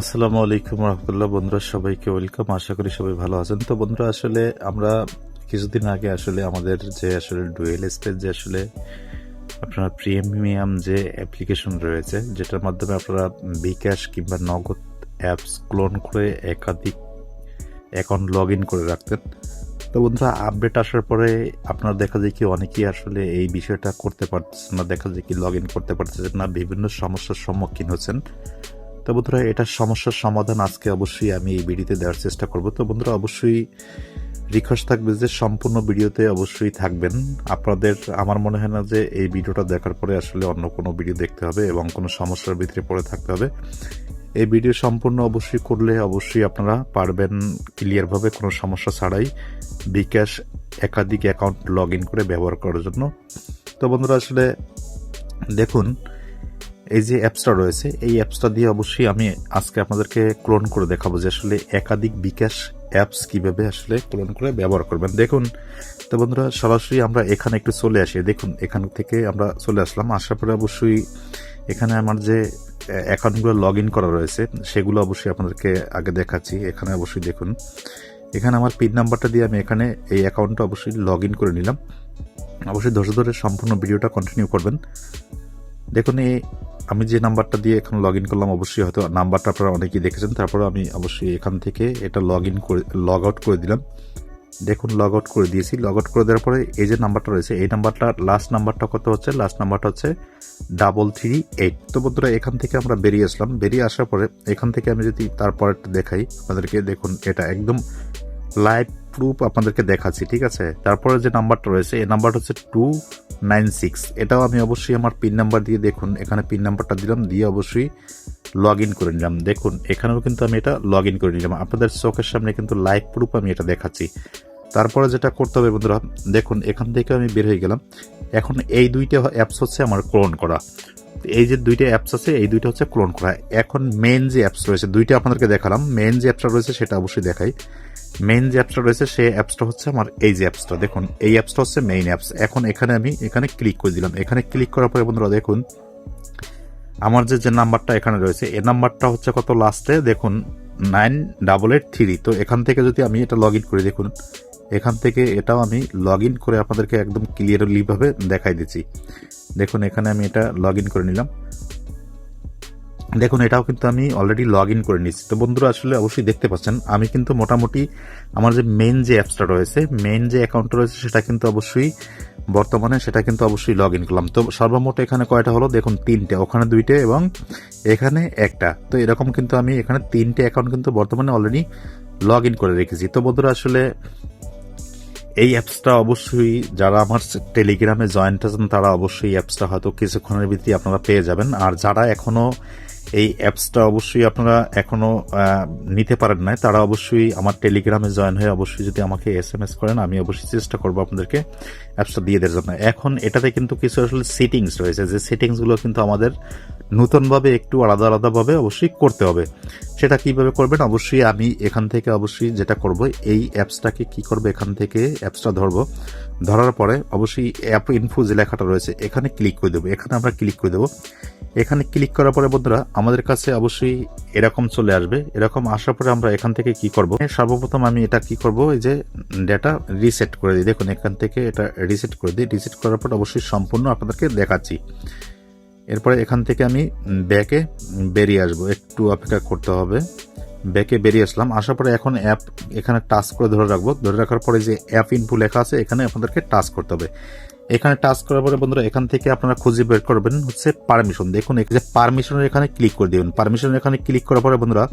আসসালামু আলাইকুম রহমতুল্লাহ। বন্ধুরা, সবাইকে ওয়েলকাম। আশা করি সবাই ভালো আছেন। তো বন্ধুরা, আসলে আমরা কিছুদিন আগে আসলে আমাদের যে আসলে ডুয়েল স্পেস, যে আসলে আপনার প্রিমিয়াম যে অ্যাপ্লিকেশন রয়েছে, যেটার মাধ্যমে আপনারা বিকাশ কিংবা নগদ অ্যাপস ক্লোন করে একাধিক অ্যাকাউন্ট লগ ইন করে রাখতেন। তো বন্ধুরা, আপডেট আসার পরে আপনারা দেখা যায় কি অনেকেই আসলে এই বিষয়টা করতে পারছে না, দেখা যায় কি লগ ইন করতে পারতেছেন না, বিভিন্ন সমস্যার সম্মুখীন হচ্ছেন। তো বন্ধুরা, এটার সমস্যার সমাধান আজকে অবশ্যই আমি এই ভিডিওতে দেওয়ার চেষ্টা করব। তো বন্ধুরা, অবশ্যই রিকোয়েস্ট থাকবে যে সম্পূর্ণ ভিডিওতে অবশ্যই থাকবেন। আপনাদের, আমার মনে হয় না যে এই ভিডিওটা দেখার পরে আসলে অন্য কোনো ভিডিও দেখতে হবে এবং কোনো সমস্যার ভিতরে পড়ে থাকতে হবে। এই ভিডিও সম্পূর্ণ অবশ্যই করলে অবশ্যই আপনারা পারবেন ক্লিয়ারভাবে কোনো সমস্যা ছাড়াই বিকাশ একাধিক অ্যাকাউন্ট লগ ইন করে ব্যবহার করার জন্য। তো বন্ধুরা, আসলে দেখুন এই যে অ্যাপসটা রয়েছে, এই অ্যাপসটা দিয়ে অবশ্যই আমি আজকে আপনাদেরকে ক্লোন করে দেখাবো যে আসলে একাধিক বিকাশ অ্যাপস কীভাবে আসলে ক্লোন করে ব্যবহার করবেন। দেখুন, তো বন্ধুরা, সরাসরি আমরা এখানে একটু চলে আসি। দেখুন, এখান থেকে আমরা চলে আসলাম। আসার পরে অবশ্যই এখানে আমার যে অ্যাকাউন্টগুলো লগ ইন করা রয়েছে, সেগুলো অবশ্যই আপনাদেরকে আগে দেখাচ্ছি। এখানে অবশ্যই দেখুন, এখানে আমার পিন নাম্বারটা দিয়ে আমি এখানে এই অ্যাকাউন্টটা অবশ্যই লগ ইন করে নিলাম। অবশ্যই ধৈর্য ধরে সম্পূর্ণ ভিডিওটা কন্টিনিউ করবেন। দেখুন, এই আমি যে নাম্বারটা দিয়ে এখন লগ ইন করলাম, অবশ্যই হয়তো নাম্বারটা আপনারা অনেকেই দেখেছেন তারপরে আমি অবশ্যই এখান থেকে এটা লগ ইন করে লগ আউট করে দিলাম। দেখুন লগ আউট করে দিয়েছি। লগ আউট করে দেওয়ার পরে এই যে নাম্বারটা রয়েছে, এই নাম্বারটা লাস্ট নাম্বারটা কত হচ্ছে? লাস্ট নাম্বারটা হচ্ছে ডাবল থ্রি এইট তো বন্ধুরা, এখান থেকে আমরা বেরিয়ে আসলাম। বেরিয়ে আসার পরে এখান থেকে আমি যদি তারপরেরটা দেখাই, আপনাদেরকে দেখুন, এটা একদম লাইভ প্রুফ আপনাদেরকে দেখাচ্ছি, ঠিক আছে? তারপরে যে নাম্বারটা রয়েছে, এই নাম্বারটা হচ্ছে টু নাইন সিক্স। এটাও আমি অবশ্যই আমার পিন নাম্বার দিয়ে দেখুন। এখানে পিন নাম্বারটা দিলাম, দিয়ে অবশ্যই লগ ইন করে নিলাম। দেখুন, এখানেও কিন্তু আমি এটা লগ ইন করে নিলাম। আপনাদের চোখের সামনে কিন্তু লাইভ প্রুফ আমি এটা দেখাচ্ছি। তারপরে যেটা করতে হবে বন্ধুরা, দেখুন, এখান থেকে আমি বের হয়ে গেলাম। এখন এই দুইটা অ্যাপস হচ্ছে আমার ক্লোন করা। এই যে দুইটা অ্যাপস আছে, এই দুইটা হচ্ছে ক্লোন করা। এখন মেন যে অ্যাপস রয়েছে, দুইটা আপনাদেরকে দেখালাম। মেন যে অ্যাপসটা রয়েছে, সেটা অবশ্যই দেখাই। মেন যে অ্যাপসটা রয়েছে, সেই অ্যাপসটা হচ্ছে আমার এই যে অ্যাপসটা দেখুন, এই অ্যাপসটা হচ্ছে মেইন অ্যাপস এখন এখানে আমি এখানে ক্লিক করে দিলাম। এখানে ক্লিক করার পরে বন্ধুরা, দেখুন, আমার যে যে নাম্বারটা এখানে রয়েছে, এই নাম্বারটা হচ্ছে কত লাস্টে দেখুন নাইন ডাবল এইট থ্রি তো এখান থেকে যদি আমি এটা লগ ইন করি, দেখুন এখান থেকে এটাও আমি লগ ইন করে আপনাদেরকে একদম ক্লিয়ারলিভাবে দেখাই দিচ্ছি। দেখুন, এখানে আমি এটা লগ ইন করে নিলাম। দেখুন, এটাও কিন্তু আমি অলরেডি লগ ইন করে নিচ্ছি। তো বন্ধুরা, আসলে অবশ্যই দেখতে পাচ্ছেন, আমি কিন্তু মোটামুটি আমার যে মেন যে অ্যাপসটা রয়েছে মেন যে অ্যাকাউন্টটা রয়েছে, সেটা কিন্তু অবশ্যই বর্তমানে সেটা কিন্তু অবশ্যই লগ ইন করলাম। তো সর্বমোট এখানে কয়টা হলো? দেখুন, তিনটে, ওখানে দুইটে এবং এখানে একটা। তো এরকম কিন্তু আমি এখানে তিনটে অ্যাকাউন্ট কিন্তু বর্তমানে অলরেডি লগ ইন করে রেখেছি। তো বন্ধুরা, আসলে এই অ্যাপসটা অবশ্যই যারা আমার টেলিগ্রামে জয়েন্ট আছেন, তারা অবশ্যই অ্যাপসটা হয়তো কিছুক্ষণের ভিত্তি আপনারা পেয়ে যাবেন। আর যারা এখনও এই অ্যাপসটা অবশ্যই আপনারা এখনও নিতে পারেন না তারা অবশ্যই আমার টেলিগ্রামে জয়েন হয়ে অবশ্যই যদি আমাকে এস এম এস করেন, আমি অবশ্যই চেষ্টা করব আপনাদেরকে অ্যাপসটা দিয়ে দেওয়ার জন্য। এখন এটাতে কিন্তু কিছু আসলে সেটিংস রয়েছে। যে সেটিংসগুলো কিন্তু আমাদের নতুনভাবে একটু আলাদা আলাদাভাবে অবশ্যই করতে হবে। সেটা কীভাবে করবেন? অবশ্যই আমি এখান থেকে অবশ্যই যেটা করব, এই অ্যাপসটাকে কি করব? এখান থেকে অ্যাপসটা ধরবো। ধরার পরে অবশ্যই অ্যাপ ইনফো যে লেখাটা রয়েছে, এখানে ক্লিক করে দেবো। এখানে আমরা ক্লিক করে দেবো। এখানে ক্লিক করার পরে বন্ধুরা, আমাদের কাছে অবশ্যই এরকম চলে আসবে। এরকম আসার পরে আমরা এখান থেকে কি করব? সর্বপ্রথম আমি এটা কি করব? এই যে ডেটা রিসেট করে দিই। দেখুন, এখান থেকে এটা রিসেট করে দিই। রিসেট করার পর অবশ্যই সম্পূর্ণ আপনাদেরকে দেখাচ্ছি। এরপরে এখান থেকে আমি ব্যাকে বেরিয়ে আসব। একটু অপেক্ষা করতে হবে। ব্যাকে বেরিয়ে আসলাম। আসার পরে এখন অ্যাপ এখানে টাচ করে ধরে রাখব। ধরে রাখার পরে যে অ্যাপ ইনফু লেখা আছে, এখানে আপনাদেরকে টাচ করতে হবে। এখানে টাচ করার পরে বন্ধুরা, এখান থেকে আপনারা খুঁজে বের করবেন হচ্ছে পারমিশন দেখুন যে পারমিশনের এখানে ক্লিক করে দেবেন। পারমিশনের এখানে ক্লিক করার পরে বন্ধুরা,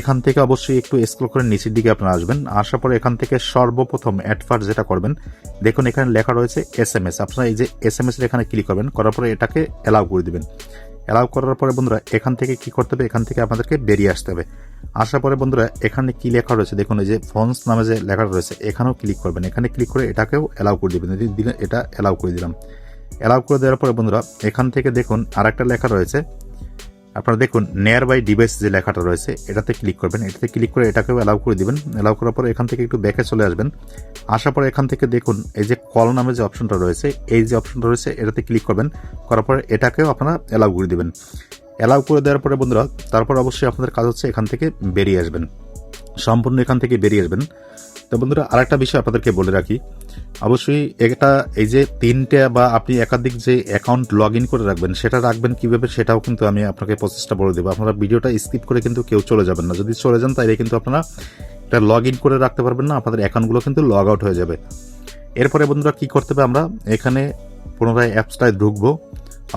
এখান থেকে অবশ্যই একটু স্ক্রল করে নিচের দিকে আপনারা আসবেন। আসার পরে এখান থেকে সর্বপ্রথম অ্যাড ফার্স্ট যেটা করবেন, দেখুন এখানে লেখা রয়েছে এস এম এস আপনারা এই যে এস এম এস এখানে ক্লিক করবেন, করার পরে এটাকে অ্যালাউ করে দিবেন। অ্যালাউ করার পরে বন্ধুরা, এখান থেকে কি করতে হবে? এখান থেকে আপনাদেরকে বেরিয়ে আসতে হবে। আসার পরে বন্ধুরা, এখানে কি লেখা রয়েছে? দেখুন এই যে ফোনস নামে যে লেখাটা রয়েছে, এখানেও ক্লিক করবেন। এখানে ক্লিক করে এটাকেও অ্যালাউ করে দেবেন। যদি এটা অ্যালাউ করে দিলাম। অ্যালাউ করে দেওয়ার পরে বন্ধুরা, এখান থেকে দেখুন আর একটা লেখা রয়েছে। আপনারা দেখুন নেয়ার বাই ডিভাইস যে লেখাটা রয়েছে, এটাতে ক্লিক করবেন। এটাতে ক্লিক করে এটাকেও অ্যালাউ করে দিবেন। অ্যালাউ করার পরে এখান থেকে একটু ব্যাকে চলে আসবেন। আসার পরে এখান থেকে দেখুন, এই যে কল নামে যে অপশনটা রয়েছে, এই যে অপশনটা রয়েছে, এটাতে ক্লিক করবেন। করার পরে এটাকেও আপনারা অ্যালাউ করে দিবেন। অ্যালাউ করে দেওয়ার পরে বন্ধুরা, তারপর অবশ্যই আপনাদের কাজ হচ্ছে এখান থেকে বেরিয়ে আসবেন। সম্পূর্ণ এখান থেকে বেরিয়ে আসবেন। তো বন্ধুরা, আরেকটা বিষয় আপনাদেরকে বলে রাখি। অবশ্যই এটা, এই যে তিনটে বা আপনি একাধিক যে অ্যাকাউন্ট লগ ইন করে রাখবেন, সেটা রাখবেন কীভাবে সেটাও কিন্তু আমি আপনাকে প্রসেসটা বলে দেবো। আপনারা ভিডিওটা স্কিপ করে কিন্তু কেউ চলে যাবেন না। যদি চলে যান, তাইলে কিন্তু আপনারা এটা লগ ইন করে রাখতে পারবেন না, আপনাদের অ্যাকাউন্টগুলো কিন্তু লগ আউট হয়ে যাবে। এরপরে বন্ধুরা কি করতে হবে আমরা, এখানে পুনরায় অ্যাপসটায় ঢুকবো।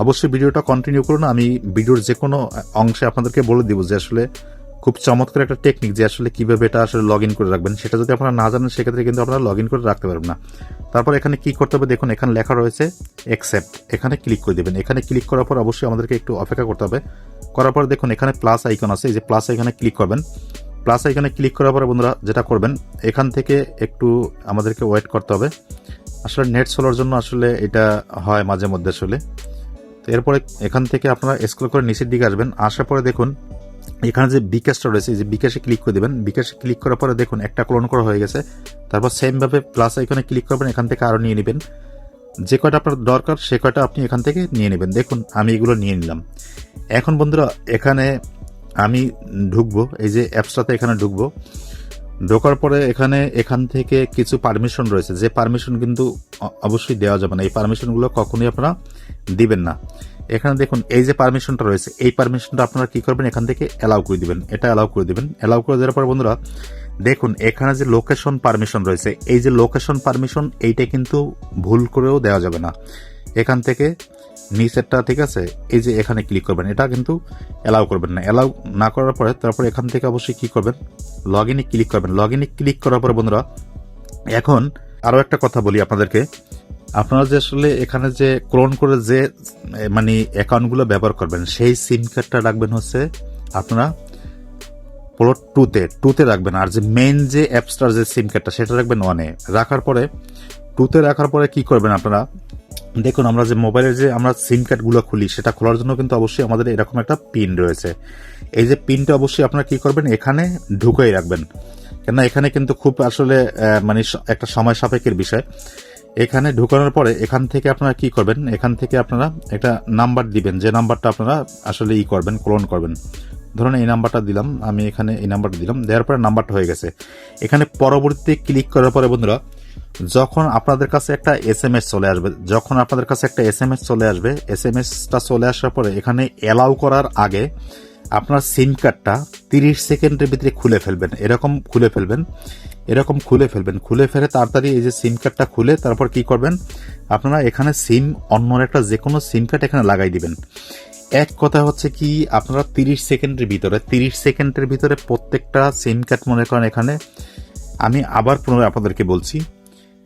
অবশ্যই ভিডিওটা কন্টিনিউ করুন। আমি ভিডিওর যে কোনো অংশে আপনাদেরকে বলে দিব যে আসলে খুব চমৎকার একটা টেকনিক যে আসলে কীভাবে এটা আসলে লগ ইন করে রাখবেন। সেটা যদি আপনারা না জানেন, সেক্ষেত্রে কিন্তু আপনারা লগ ইন করে রাখতে পারবেন না। তারপর এখানে কি করতে হবে? দেখুন, এখানে লেখা রয়েছে অ্যাকসেপ্ট এখানে ক্লিক করে দেবেন। এখানে ক্লিক করার পর অবশ্যই আমাদেরকে একটু অপেক্ষা করতে হবে। করার পর দেখুন, এখানে প্লাস আইকন আছে। এই যে প্লাস আইকনে ক্লিক করবেন। প্লাস আইকনে ক্লিক করার পরে বন্ধুরা যেটা করবেন, এখান থেকে একটু আমাদেরকে ওয়েট করতে হবে। আসলে নেট চলার জন্য আসলে এটা হয় মাঝে মধ্যে আসলে। তো এরপরে এখান থেকে আপনারা স্ক্রল করে নিচের দিকে আসবেন। আসার পরে দেখুন এখানে যে বিকাশটা রয়েছে যে বিকাশে ক্লিক করে দেবেন। বিকাশে ক্লিক করার পরে দেখুন, একটা ক্লোন করা হয়ে গেছে। তারপর সেমভাবে প্লাস আইকনে ক্লিক করবেন এখান থেকে আরও নিয়ে নেবেন। যে কয়টা আপনার দরকার, সে কয়টা আপনি এখান থেকে নিয়ে নেবেন। দেখুন, আমি এগুলো নিয়ে নিলাম। এখন বন্ধুরা, এখানে আমি ঢুকবো, এই যে অ্যাপসটাতে এখানে ঢুকবো। ঢোকার পরে এখানে, এখান থেকে কিছু পারমিশন রয়েছে। যে পারমিশন কিন্তু অবশ্যই দেওয়া যাবে না। এই পারমিশনগুলো কখনোই আপনারা দিবেন না। এখানে দেখুন, এই যে পারমিশনটা রয়েছে, এই পারমিশনটা আপনারা কি করবেন? এখান থেকে অ্যালাউ করে দিবেন। এটা অ্যালাউ করে দিবেন। অ্যালাউ করে দেওয়ার পর বন্ধুরা, দেখুন, এখানে যে লোকেশন পারমিশন রয়েছে, এই যে লোকেশন পারমিশন এইটা কিন্তু ভুল করেও দেওয়া যাবে না। এখান থেকে নিচেরটা, ঠিক আছে? এই যে এখানে ক্লিক করবেন, এটা কিন্তু অ্যালাউ করবেন না। অ্যালাউ না করার পরে, তারপর এখান থেকে অবশ্যই কি করবেন? লগ ইনে ক্লিক করবেন। লগ ইনে ক্লিক করার পরে বন্ধুরা, এখন আরও একটা কথা বলি আপনাদেরকে। আপনারা যে আসলে এখানে যে ক্লোন করে যে মানে অ্যাকাউন্টগুলো ব্যবহার করবেন, সেই সিম কার্ডটা রাখবেন হচ্ছে আপনারা পুরো টুতে টুতে রাখবেন। আর যে মেইন যে অ্যাপসটার যে সিম কার্ডটা সেটা রাখবেন ওয়ানে রাখার পরে টুতে রাখার পরে কি করবেন আপনারা? দেখুন, আমরা যে মোবাইলের যে আমরা সিম কার্ডগুলো খুলি, সেটা খোলার জন্য কিন্তু অবশ্যই আমাদের এরকম একটা পিন রয়েছে। এই যে পিনটা অবশ্যই আপনারা কি করবেন? এখানে ঢুকেই রাখবেন। কেন এখানে কিন্তু খুব আসলে মানে একটা সময় সাপেক্ষের বিষয়। এখানে ঢুকানোর পরে এখান থেকে আপনারা কি করবেন? এখান থেকে আপনারা একটা নাম্বার দিবেন। যে নাম্বারটা আপনারা আসলে ই করবেন, ক্লোন করবেন। ধরুন এই নাম্বারটা দিলাম, আমি এখানে এই নাম্বারটা দিলাম, দেওয়ার পরে নাম্বারটা হয়ে গেছে। এখানে পরবর্তীতে ক্লিক করার পরে বন্ধুরা, যখন আপনাদের কাছে একটা এস এম এস চলে আসবে, যখন আপনাদের কাছে একটা এস এম এস চলে আসবে এস এম এসটা চলে আসার পরে এখানে অ্যালাউ করার আগে আপনার সিম কার্ডটা তিরিশ সেকেন্ডের ভিতরে খুলে ফেলবেন। এরকম খুলে ফেলবেন। এরকম খুলে ফেলবেন। খুলে ফেলে তাড়াতাড়ি এই যে সিম কার্ডটা খুলে তারপর কি করবেন? আপনারা এখানে সিম অন্য একটা যে কোনো সিম কার্ড এখানে লাগাই দিবেন। এক কথা হচ্ছে কি, আপনারা তিরিশ সেকেন্ডের ভিতরে, তিরিশ সেকেন্ডের ভিতরে প্রত্যেকটা সিম কার্ড মনে করেন এখানে। আমি আবার পুনরায় আপনাদেরকে বলছি,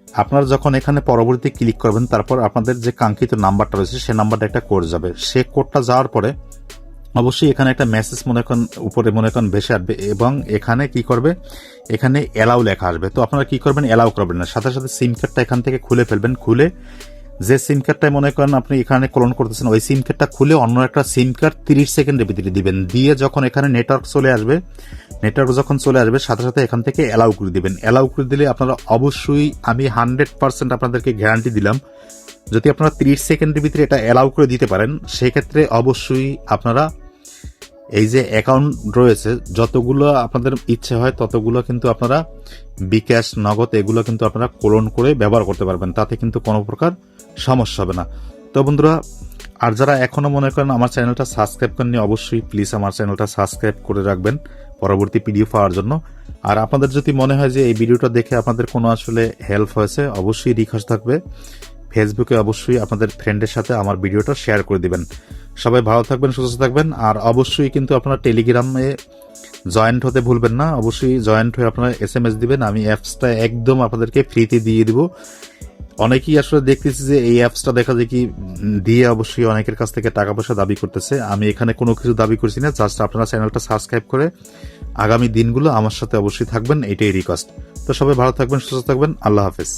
আপনারা যখন এখানে পরবর্তী ক্লিক করবেন, তারপর আপনাদের যে কাঙ্ক্ষিত নাম্বারটা রয়েছে, সে নাম্বারটা একটা কোড যাবে। সে কোডটা যাওয়ার পরে অবশ্যই এখানে একটা মেসেজ মনে করেন, উপরে মনে করেন ভেসে আসবে এবং এখানে কি করবে? এখানে অ্যালাউ লেখা আসবে। তো আপনারা কি করবেন? অ্যালাউ করবেন না। সাথে সাথে সিম কার্ডটা এখান থেকে খুলে ফেলবেন। খুলে যে সিম কার্ডটাই মনে করেন আপনি এখানে ক্লোন করতেছেন, ওই সিম কার্ডটা খুলে অন্য একটা সিম কার্ড তিরিশ সেকেন্ডের ভিতরে দিবেন। দিয়ে যখন এখানে নেটওয়ার্ক চলে আসবে নেটওয়ার্ক যখন চলে আসবে, সাথে সাথে এখান থেকে অ্যালাউ করে দিবেন। অ্যালাউ করে দিলে আপনারা অবশ্যই আমি হান্ড্রেড পার্সেন্ট আপনাদেরকে গ্যারান্টি দিলাম, যদি আপনারা তিরিশ সেকেন্ডের ভিতরে এটা অ্যালাউ করে দিতে পারেন, সেক্ষেত্রে অবশ্যই আপনারা এই যে অ্যাকাউন্ট রয়েছে, যতগুলো আপনাদের ইচ্ছে হয় ততগুলো কিন্তু আপনারা বিকাশ, নগদ এগুলো কিন্তু আপনারা ক্লোন করে ব্যবহার করতে পারবেন। তাতে কিন্তু কোনো প্রকার সমস্যা হবে না। তো বন্ধুরা, আর যারা এখনও মনে করেন আমার চ্যানেলটা সাবস্ক্রাইব করেননি, অবশ্যই প্লিজ আমার চ্যানেলটা সাবস্ক্রাইব করে রাখবেন পরবর্তী পিডিএফ পাওয়ার জন্য। আর আপনাদের যদি মনে হয় যে এই ভিডিওটা দেখে আপনাদের কোনো আসলে হেল্প হয়েছে, অবশ্যই রিকোয়েস্ট থাকবে। ফেসবুকে অবশ্যই আপনাদের ফ্রেন্ডের সাথে আমার ভিডিওটা শেয়ার করে দিবেন। সবাই ভালো থাকবেন, সুস্থ থাকবেন। আর অবশ্যই কিন্তু আপনারা টেলিগ্রামে জয়েন্ট হতে ভুলবেন না। অবশ্যই জয়েন্ট হয়ে আপনারা এস এম এস দিবেন। আমি অ্যাপসটা একদম আপনাদেরকে ফ্রিতে দিয়ে দিব। অনেকেই আসলে দেখতেছি যে এই অ্যাপসটা দেখা যায় কি দিয়ে অবশ্যই অনেকের কাছ থেকে টাকা পয়সা দাবি করতেছে। আমি এখানে কোনো কিছু দাবি করছি না। জাস্ট আপনারা চ্যানেলটা সাবস্ক্রাইব করে আগামী দিনগুলো আমার সাথে অবশ্যই থাকবেন। এটাই রিকোয়েস্ট তো সবাই ভালো থাকবেন, সুস্থ থাকবেন। আল্লাহ হাফেজ।